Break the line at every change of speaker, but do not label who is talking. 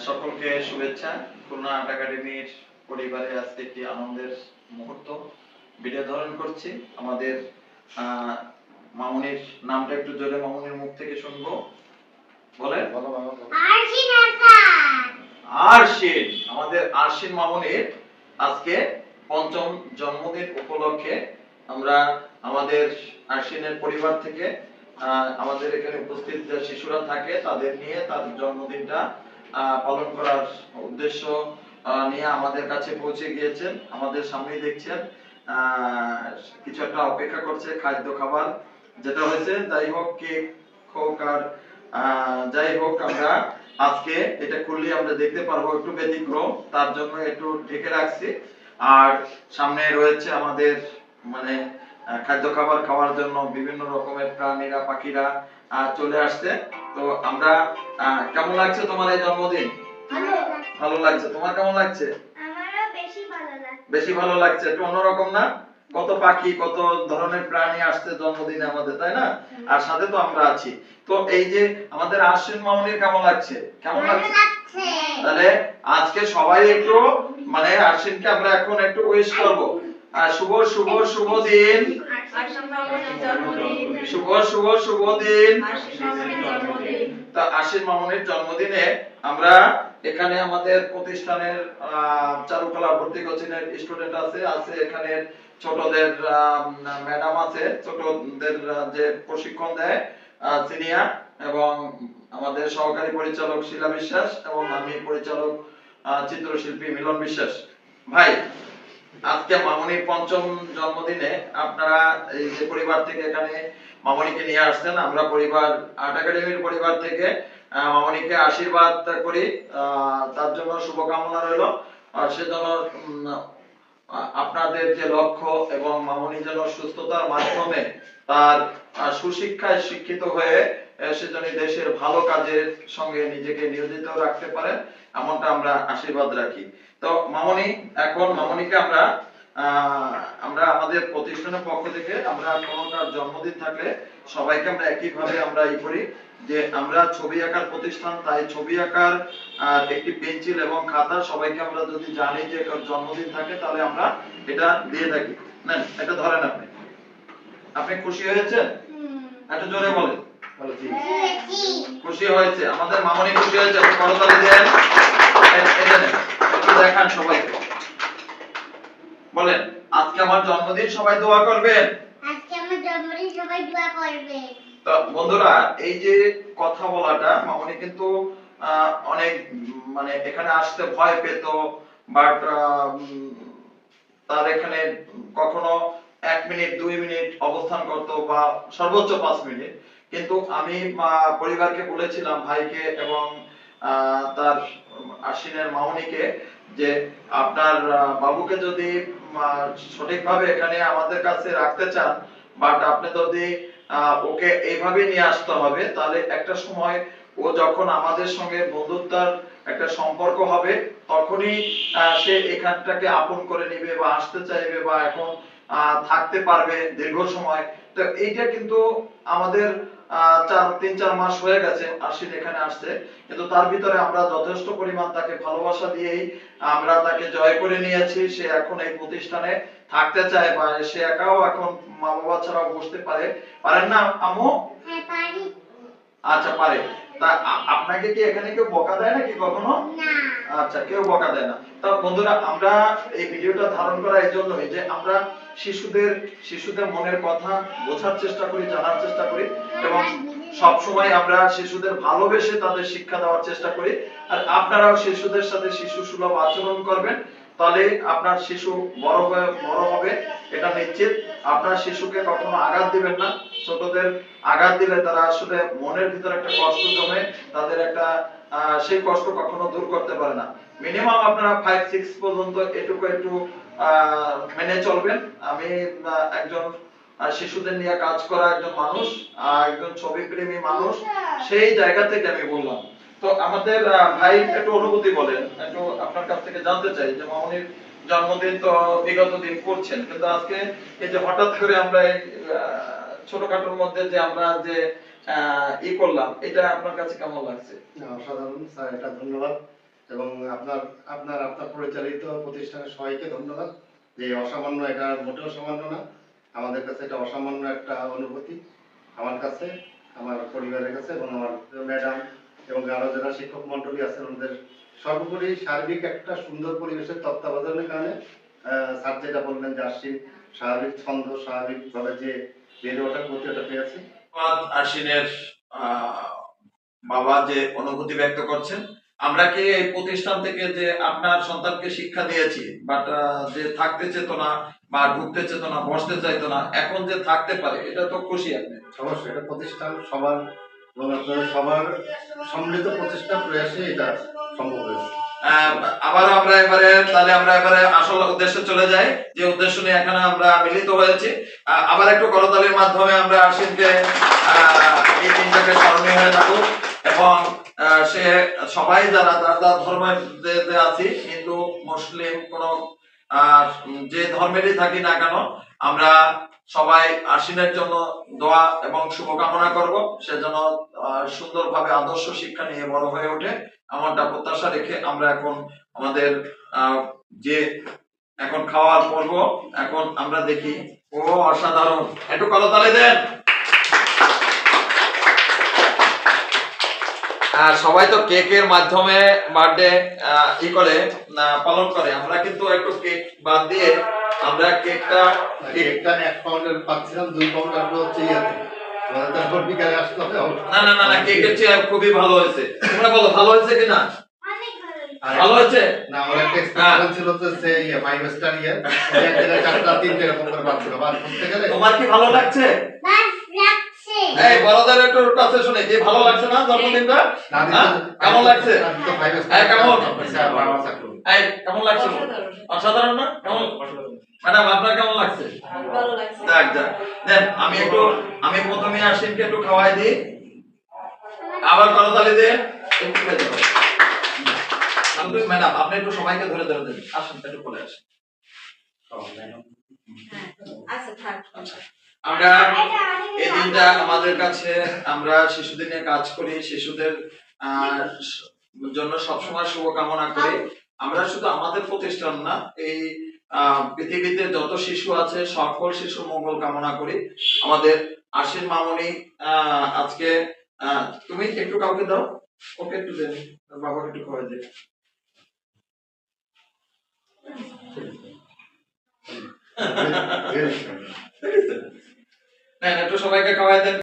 সকলকে শুভেচ্ছা। খুলনা আর্ট একাডেমির পরিবারে আজকে একটি আনন্দের মুহূর্ত ভিডিও ধারণ করছি। আমাদের মামুনির নামটা একটু জোরে মামুনির মুখ থেকে শুনব।
আরশিন হাসান।
আরশিন আমাদের আরশিন মামুনির আজকে পঞ্চম জন্মদিন উপলক্ষে আমরা আমাদের আরশিনের পরিবার থেকে আহ, আমাদের এখানে উপস্থিত যে শিশুরা থাকে তাদের নিয়ে তার জন্মদিনটা পালন করার উদ্দেশ্য নিয়ে আমাদের কাছে পৌঁছে গিয়েছেন, আমাদের সামনেই দেখছেন কিছু একটা অপেক্ষা করছে খাদ্য খাবার, যেটা হয়েছে, যাই হোক, কেক হোক আর যাই হোক, আমরা আজকে এটা খুললে আমরা দেখতে পারব একটু ব্যতিক্রম, তার জন্য একটু ঢেকে রাখছি। আর সামনে রয়েছে আমাদের মানে খাদ্য খাবার খাওয়ার জন্য বিভিন্ন রকমের প্রাণীরা, পাখিরা চলে আসছে। তো আমরা কেমন লাগছে তোমার এই জন্মদিন?
ভালো
ভালো লাগছে। তোমার কেমন লাগছে?
আমারও বেশি ভালো লাগে
বেশি ভালো লাগছে। একটু অন্যরকম না? কত পাখি কত ধরনের প্রাণী আসছে জন্মদিনে আমাদের তাই না? আর সাথে তো আমরা আছি। তো এই যে আমাদের আশ্বিন মামনির কেমন লাগছে? কেমন লাগছে? তাহলে আজকে সবাই একটু মানে আশ্বিনকে আমরা এখন একটু উইশ করব। আর শুভ শুভ শুভ দিন। শুভ শুভ শুভ দিন। তা আশ্বিন মামনির জন্মদিনে আমরা এখানে আমাদের প্রতিষ্ঠানের চারুকলা ভর্তি স্টুডেন্ট আছে আছে এখানে ছোটদের ম্যাডাম আছে, ছোটদের যে প্রশিক্ষণ দেয় সিনিয়র এবং আমাদের সহকারী পরিচালক শিলা বিশ্বাস এবং আমি পরিচালক চিত্রশিল্পী মিলন বিশ্বাস। ভাই আজকে মামনির পঞ্চম জন্মদিনে আপনারা এই যে পরিবার থেকে এখানে মামনিকে নিয়ে আসছেন, আমরা পরিবার, আর্ট একাডেমির পরিবার থেকে মামনিকে আশীর্বাদ করি। তার জন্য শুভকামনা রইল। আর সেজন্য আপনাদের যে লক্ষ্য এবং মামনি যেন সুস্থতার মাধ্যমে তার সুশিক্ষায় শিক্ষিত হয়ে আহ, সে যেন দেশের ভালো কাজের সঙ্গে নিজেকে নিয়োজিত রাখতে পারে এমনটা আমরা আশীর্বাদ রাখি। তো মামনি এখন মামনিকে আমরা আমরা আমাদের প্রতিষ্ঠানের পক্ষ থেকে আমরা কোনো কার জন্মদিন থাকলে সবাইকে আমরা একইভাবে আমরা ই করি যে আমরা ছবি আঁকার প্রতিষ্ঠান তাই ছবি আঁকার একটি পেন্সিল এবং খাতা সবাইকে আমরা যদি জানি যে জন্মদিন থাকে তাহলে আমরা এটা দিয়ে থাকি। নেন এটা ধরেন আপনি। আপনি খুশি হয়েছেন? একটু জোরে বলেন।
খুশি
হয়েছে। আমাদের মামনি খুশি হয়েছে করতালি দেন। এটা নেন একটু দেখান সবাইকে। বলেন আজকে আমার জন্মদিন সবাই দোয়া করবেন?
আজকে আমার জন্মদিন সবাই দোয়া করবে।
তো বন্ধুরা এই যে কথা বলাটা মামনি কিন্তু অনেক মানে এখানে আসতে ভয় পেত বাট তার এখানে কখনো এক মিনিট দুই মিনিট অবস্থান করতো বা সর্বোচ্চ পাঁচ মিনিট। কিন্তু আমি পরিবারকে বলেছিলাম, ভাইকে এবং তার আশ্বিনের মামনিকে যে আপনার বাবুকে যদি সঠিকভাবে এখানে আমাদের কাছে রাখতে চান বাট আপনি যদি ওকে এইভাবে নিয়ে আসতে হবে, তাহলে একটা সময় ও যখন আমাদের সঙ্গে বন্ধুত্বের একটা সম্পর্ক হবে, তখনই সে এখানটাকে আপন করে নিবে বা আসতে চাইবে বা এখন থাকতে পারবে দীর্ঘ সময়। তো এইটা কিন্তু আমাদের চার তিন চার মাস হয়ে গেছে আশ্বিন এখানে আসছে। কিন্তু তার ভিতরে আমরা যথেষ্ট পরিমাণ তাকে ভালোবাসা দিয়েই আমরা তাকে জয় করে নিয়েছি। সে এখন এই প্রতিষ্ঠানে থাকতে চায় বা সে একাও এখন মা বাবা ছাড়াও বসতে পারে। পারেন না আম্মু?
হ্যাঁ
আচ্ছা পারে। তা আপনাকে কি এখানে কেউ বকা দেয় নাকি কখনো? আচ্ছা কেউ বকা দেয় না। তা বন্ধুরা আমরা এই ভিডিওটা ধারণ করা এই জন্যই যে আমরা শিশুদের শিশুদের মনের কথা বোঝার চেষ্টা করি, জানার চেষ্টা করি এবং সব সময় আমরা শিশুদের ভালোবেসে তাদের শিক্ষা দেওয়ার চেষ্টা করি। আর আপনারাও শিশুদের সাথে শিশু সুলভ আচরণ করবেন, তাহলে আপনার শিশু বড় হয়ে, বড় হবে, এটা নিশ্চিত। আপনার শিশুকে কখনো আঘাত দিবেন না। ছোটদের আঘাত দিলে তারা আসলে মনের ভিতরে একটা কষ্ট জমে, তাদের একটা সেই কষ্ট কখনো দূর করতে পারে না। মিনিমাম আপনারা ফাইভ সিক্স পর্যন্ত এটুকু একটু মেনে চলবেন। আমি একজন শিশুদের নিয়ে কাজ করা একজন মানুষ একজন ছবি প্রেমী মানুষ, সেই জায়গা থেকে আমি বললাম। তো আমাদের ভাই একটু অনুভূতি বলেন, একটু আপনার কাছ থেকে জানতে চাই যে মামনির জন্মদিন তো বিগত দিন করছেন, কিন্তু আজকে এই যে হঠাৎ করে আমরা ছোটখাটোর মধ্যে যে আমরা যে ই করলাম, এটা আপনার কাছে কেমন লাগছে?
অসাধারণ, স্যার, এটা ধন্যবাদ। এবং আপনার আপনার আপনার পরিচালিত প্রতিষ্ঠানের সবাইকে ধন্যবাদ যে অসামান্য এটা মোটেও সামান্য না। আমাদের কাছে এটা অসামান্য একটা অনুভূতি আমার কাছে, আমার পরিবারের কাছে এবং আমার ম্যাডাম এবং আরও যারা শিক্ষক মন্ডলী আছেন, ওদের সর্বোপরি সার্বিক একটা সুন্দর পরিবেশের তত্ত্বাবধানের কারণে স্যার যেটা বললেন যে আশ্বিন, স্বাভাবিক ছন্দ স্বাভাবিকভাবে যে বেড়ে ওঠার প্রতি ওটা পেয়েছি।
আশ্বিনের বাবা যে অনুভূতি ব্যক্ত করছেন। আমরা কি এই প্রতিষ্ঠান থেকে যে আপনার সন্তানকে শিক্ষা দিয়েছি বাট যে থাকতে চেত না বা ঢুকতে চেত না বসতে চাইতো না এখন যে থাকতে পারে এটা তো খুশি আপনি।
অবশ্যই এটা প্রতিষ্ঠান সবার এবং সবার সম্মিলিত প্রচেষ্টা প্রয়াসে এটা সম্ভব হয়েছে।
আহ, আবারও আমরা এবারে তাহলে আমরা এবারে আসল উদ্দেশ্যে চলে যাই। যে উদ্দেশ্য নিয়ে এখানে আমরা মিলিত হয়েছি আবার একটু করতালির মাধ্যমে আমরা আশিনকে আহ, এই দিনটাকে স্মরণীয় হয়ে থাকুক এবং সে সবাই যারা, যার ধর্মের আছি, হিন্দু, মুসলিম, কোন যে ধর্মেরই থাকি না কেন, আমরা সবাই আশ্বিনের জন্য দোয়া এবং শুভকামনা করব। সে যেন সুন্দরভাবে আদর্শ শিক্ষা নিয়ে বড় হয়ে ওঠে এমনটা প্রত্যাশা রেখে আমরা এখন আমাদের যে এখন খাওয়ার পর্ব, এখন আমরা দেখি, ও অসাধারণ। একটু করতালি দেন। আর সবাই তো কেকের মাধ্যমে বার্থডে ই করে আহ, পালন করে। আমরা কিন্তু একটু কেক বাদ দিয়ে আমরা কেকটা কেক
একটা এক পাউন্ডের পাচ্ছিলাম দুই পাউন্ড আসলে হচ্ছে ইয়াতে তারপর বিকালে আসতে হবে
না না না না কেকের চেয়ে খুবই ভালো হয়েছে। তোমরা বলো ভালো হয়েছে কিনা
ভালো
হয়েছে।
না আমার একটা এক্সপেকটেশন ছিল যে সে ইয়ে ফাইভ স্টার ইয়ে। এক জায়গায় চারটা তিনটে এরকম করে পাচ্ছিল বাদ করতে গেলে
তোমার কি ভালো লাগছে? এই বড়দের একটু কাছে শুনে কি ভালো লাগছে না জন্মদিনটা হ্যাঁ? কেমন লাগছে?
তো ফাইভ
হ্যাঁ, কেমন?
স্টার বাবা থাকল
এই কেমন লাগছে অসাধারণ না কেমন ম্যাডাম আপনার কেমন লাগছে যাক যাক দেন আমি একটু আমি প্রথমে আশিনকে একটু খাওয়াই দিই আবার করতালি দিয়ে একটু ম্যাডাম আপনি একটু সবাইকে ধরে ধরে দেবেন আসুন একটু পরে আসেন
আচ্ছা থাক
আমরা এই দিনটা আমাদের কাছে আমরা শিশুদের নিয়ে কাজ করি শিশুদের জন্য সবসময় শুভকামনা করি। আমরা শুধু আমাদের প্রতিষ্ঠান না এই পৃথিবীতে যত শিশু আছে সকল শিশুর মঙ্গল কামনা করি। আমাদের আশির মামনি আজকে আহ, তুমি একটু কাউকে দাও ওকে একটু দেন বাবাকে একটু খাওয়াই দে।
Very- very-
না একটু সবাইকে খাওয়াই দেন।